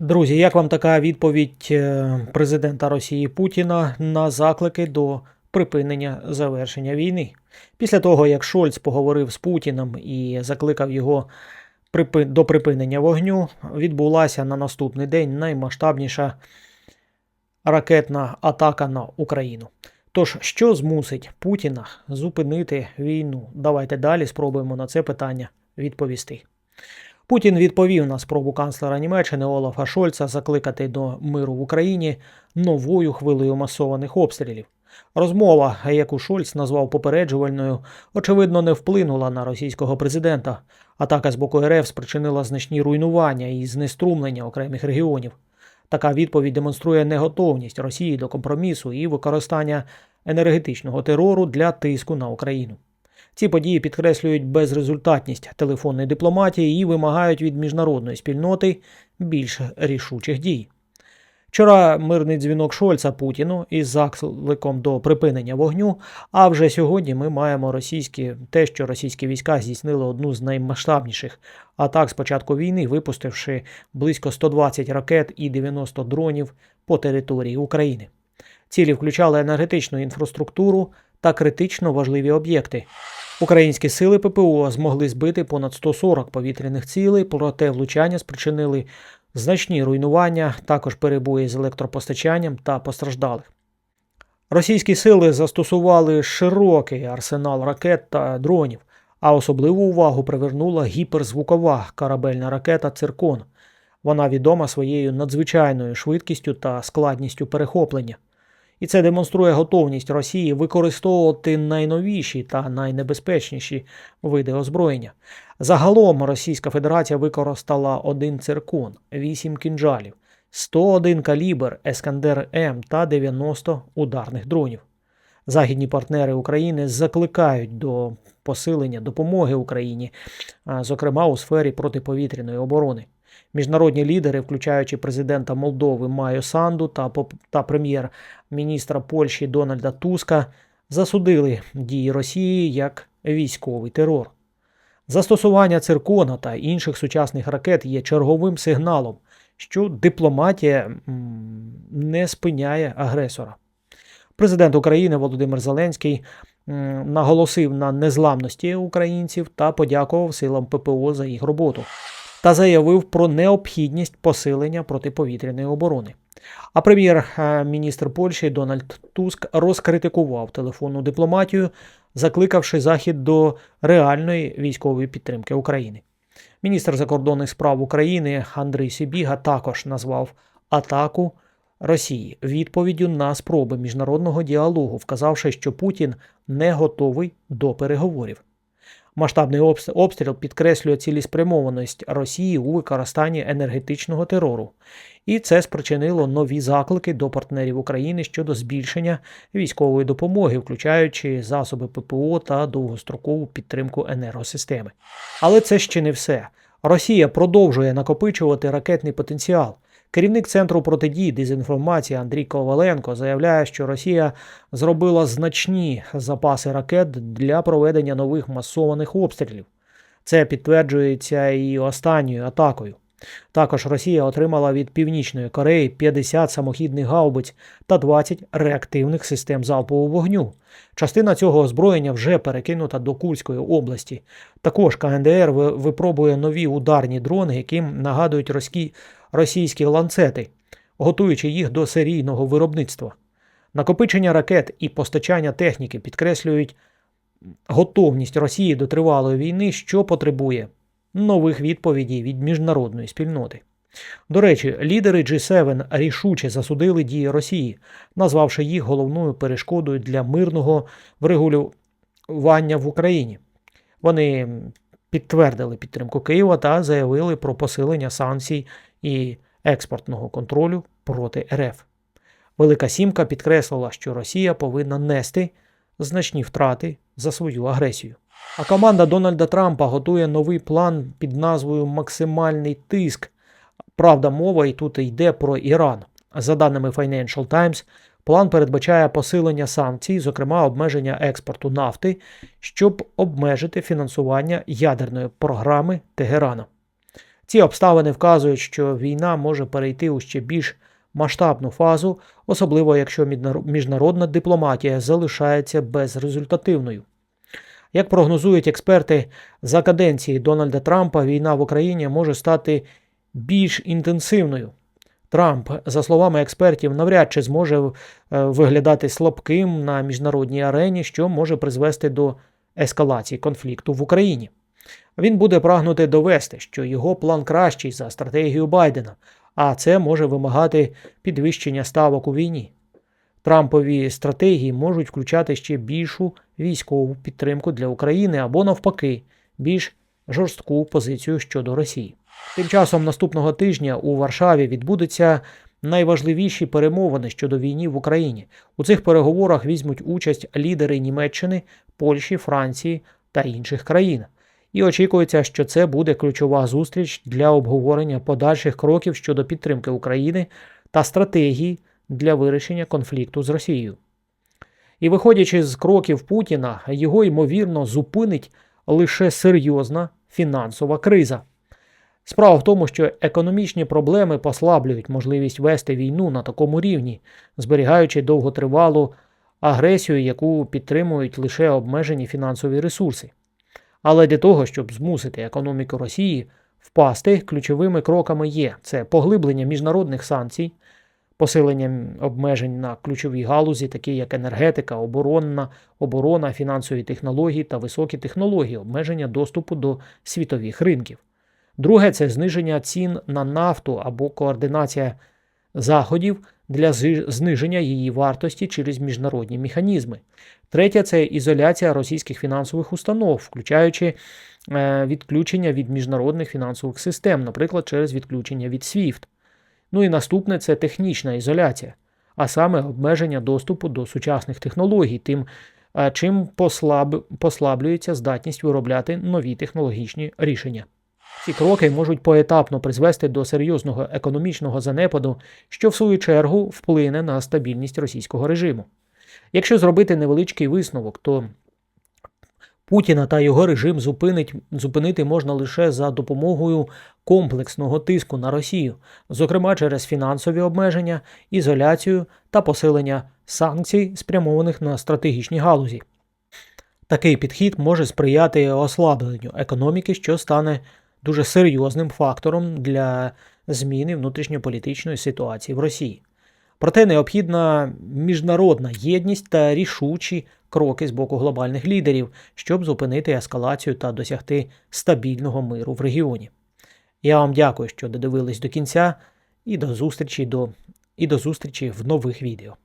Друзі, як вам така відповідь е, президента Росії Путіна на заклики до припинення завершення війни? Після того, як Шольц поговорив з Путіним і закликав його до припинення вогню, відбулася на наступний день наймасштабніша ракетна атака на Україну. Тож, що змусить Путіна зупинити війну? Давайте далі спробуємо на це питання відповісти. Путін відповів на спробу канцлера Німеччини Олафа Шольца закликати до миру в Україні новою хвилею масованих обстрілів. Розмова, яку Шольц назвав попереджувальною, очевидно, не вплинула на російського президента. Атака з боку РФ спричинила значні руйнування і знеструмлення окремих регіонів. Така відповідь демонструє неготовність Росії до компромісу і використання енергетичного терору для тиску на Україну. Ці події підкреслюють безрезультатність телефонної дипломатії і вимагають від міжнародної спільноти більш рішучих дій. Вчора мирний дзвінок Шольца Путіну із закликом до припинення вогню. А вже сьогодні ми маємо російські те, що російські війська здійснили одну з наймасштабніших атак з початку війни, випустивши близько 120 ракет і 90 дронів по території України. Цілі включали енергетичну інфраструктуру та критично важливі об'єкти. Українські сили ППО змогли збити понад 140 повітряних цілей, проте влучання спричинили значні руйнування, також перебої з електропостачанням та постраждалих. Російські сили застосували широкий арсенал ракет та дронів, а особливу увагу привернула гіперзвукова корабельна ракета Циркон. Вона відома своєю надзвичайною швидкістю та складністю перехоплення. І це демонструє готовність Росії використовувати найновіші та найнебезпечніші види озброєння. Загалом Російська Федерація використала один циркон, 8 кінжалів, 101 калібр Ескандер М та 90 ударних дронів. Західні партнери України закликають до посилення допомоги Україні, зокрема у сфері протиповітряної оборони. Міжнародні лідери, включаючи президента Молдови Майо Санду та, та прем'єр-міністра Польщі Дональда Туска, засудили дії Росії як військовий терор. Застосування циркона та інших сучасних ракет є черговим сигналом, що дипломатія не спиняє агресора. Президент України Володимир Зеленський наголосив на незламності українців та подякував силам ППО за їх роботу та заявив про необхідність посилення протиповітряної оборони. А прем'єр-міністр Польщі Дональд Туск розкритикував телефонну дипломатію, закликавши Захід до реальної військової підтримки України. Міністр закордонних справ України Андрій Сібіга також назвав атаку Росії відповіддю на спроби міжнародного діалогу, вказавши, що Путін не готовий до переговорів. Масштабний обс- обстріл підкреслює цілеспрямованість Росії у використанні енергетичного терору, і це спричинило нові заклики до партнерів України щодо збільшення військової допомоги, включаючи засоби ППО та довгострокову підтримку енергосистеми. Але це ще не все. Росія продовжує накопичувати ракетний потенціал. Керівник центру протидії дезінформації Андрій Коваленко заявляє, що Росія зробила значні запаси ракет для проведення нових масованих обстрілів. Це підтверджується і останньою атакою. Також Росія отримала від Північної Кореї 50 самохідних гаубиць та 20 реактивних систем залпового вогню. Частина цього озброєння вже перекинута до Курської області. Також КНДР випробує нові ударні дрони, які нагадують російські, ланцети, готуючи їх до серійного виробництва. Накопичення ракет і постачання техніки підкреслюють готовність Росії до тривалої війни, що потребує нових відповідей від міжнародної спільноти. До речі, лідери G7 рішуче засудили дії Росії, назвавши їх головною перешкодою для мирного врегулювання в Україні. Вони підтвердили підтримку Києва та заявили про посилення санкцій і експортного контролю проти РФ. Велика Сімка підкреслила, що Росія повинна нести значні втрати за свою агресію. А команда Дональда Трампа готує новий план під назвою Максимальний тиск. Правда, мова і тут йде про Іран. За даними Financial Times, план передбачає посилення санкцій, зокрема обмеження експорту нафти, щоб обмежити фінансування ядерної програми Тегерана. Ці обставини вказують, що війна може перейти у ще більш масштабну фазу, особливо якщо міжнародна дипломатія залишається безрезультативною. Як прогнозують експерти, за каденції Дональда Трампа війна в Україні може стати більш інтенсивною. Трамп, за словами експертів, навряд чи зможе е, виглядати слабким на міжнародній арені, що може призвести до ескалації конфлікту в Україні. Він буде прагнути довести, що його план кращий за стратегію Байдена, а це може вимагати підвищення ставок у війні. Трампові стратегії можуть включати ще більшу військову підтримку для України або навпаки, більш жорстку позицію щодо Росії. Тим часом наступного тижня у Варшаві відбудуться найважливіші перемовини щодо війни в Україні. У цих переговорах візьмуть участь лідери Німеччини, Польщі, Франції та інших країн. І очікується, що це буде ключова зустріч для обговорення подальших кроків щодо підтримки України та стратегії для вирішення конфлікту з Росією. І виходячи з кроків Путіна, його ймовірно зупинить лише серйозна фінансова криза. Справа в тому, що економічні проблеми послаблюють можливість вести війну на такому рівні, зберігаючи довготривалу агресію, яку підтримують лише обмежені фінансові ресурси. Але для того, щоб змусити економіку Росії впасти, ключовими кроками є це поглиблення міжнародних санкцій, посилення обмежень на ключові галузі, такі як енергетика, оборонна, оборона, фінансові технології та високі технології, обмеження доступу до світових ринків. Друге це зниження цін на нафту або координація заходів для зниження її вартості через міжнародні механізми. Третє це ізоляція російських фінансових установ, включаючи е, відключення від міжнародних фінансових систем, наприклад, через відключення від SWIFT. Ну і наступне це технічна ізоляція, а саме обмеження доступу до сучасних технологій, тим, е, чим послаб, послаблюється здатність виробляти нові технологічні рішення. Ці кроки можуть поетапно призвести до серйозного економічного занепаду, що в свою чергу вплине на стабільність російського режиму. Якщо зробити невеличкий висновок, то Путіна та його режим зупинить, зупинити можна лише за допомогою комплексного тиску на Росію, зокрема через фінансові обмеження, ізоляцію та посилення санкцій, спрямованих на стратегічні галузі. Такий підхід може сприяти ослабленню економіки, що стане дуже серйозним фактором для зміни внутрішньополітичної ситуації в Росії. Проте необхідна міжнародна єдність та рішучі кроки з боку глобальних лідерів, щоб зупинити ескалацію та досягти стабільного миру в регіоні. Я вам дякую, що додивились до кінця, і до зустрічі, до, і до зустрічі в нових відео.